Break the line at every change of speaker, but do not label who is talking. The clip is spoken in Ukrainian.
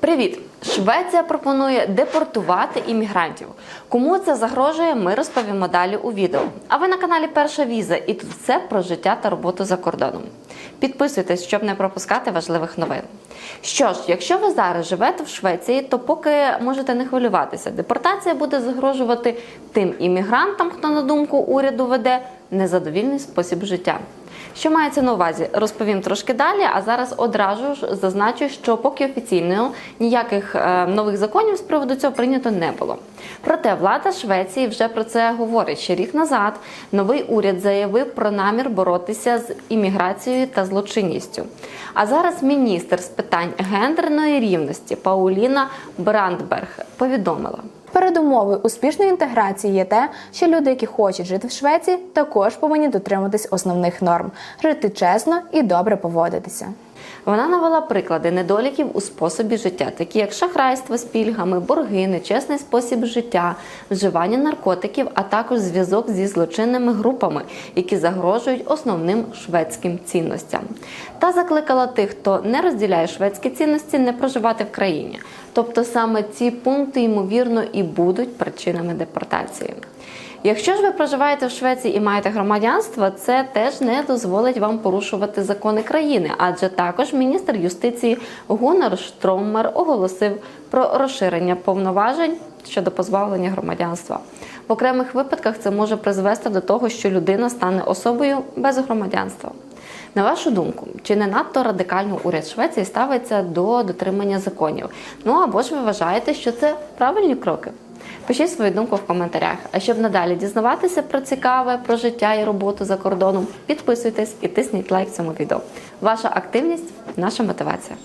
Привіт! Швеція пропонує депортувати іммігрантів. Кому це загрожує, ми розповімо далі у відео. А ви на каналі Перша Віза і тут все про життя та роботу за кордоном. Підписуйтесь, щоб не пропускати важливих новин. Що ж, якщо ви зараз живете в Швеції, то поки можете не хвилюватися. Депортація буде загрожувати тим іммігрантам, хто на думку уряду веде незадовільний спосіб життя. Що мається на увазі, розповім трошки далі. А зараз одразу ж зазначу, що поки офіційно ніяких е, нових законів з приводу цього прийнято не було. Проте влада Швеції вже про це говорить. Ще рік назад новий уряд заявив про намір боротися з імміграцією та злочинністю. А зараз міністр з питань гендерної рівності Пауліна Брандберг повідомила.
Передумовою успішної інтеграції є те, що люди, які хочуть жити в Швеції, також повинні дотримуватись основних норм, жити чесно і добре поводитися.
Вона навела приклади недоліків у способі життя, такі як шахрайство з пільгами, борги, нечесний спосіб життя, вживання наркотиків, а також зв'язок зі злочинними групами, які загрожують основним шведським цінностям. Та закликала тих, хто не розділяє шведські цінності, не проживати в країні. Тобто саме ці пункти ймовірно і будуть причинами депортації. Якщо ж ви проживаєте в Швеції і маєте громадянство, це теж не дозволить вам порушувати закони країни, адже також міністр юстиції Гунар Штроммер оголосив про розширення повноважень щодо позбавлення громадянства. В окремих випадках це може призвести до того, що людина стане особою без громадянства. На вашу думку, чи не надто радикально уряд Швеції ставиться до дотримання законів? Ну або ж ви вважаєте, що це правильні кроки? Пишіть свою думку в коментарях. А щоб надалі дізнаватися про цікаве, про життя і роботу за кордоном, підписуйтесь і тисніть лайк цьому відео. Ваша активність наша мотивація.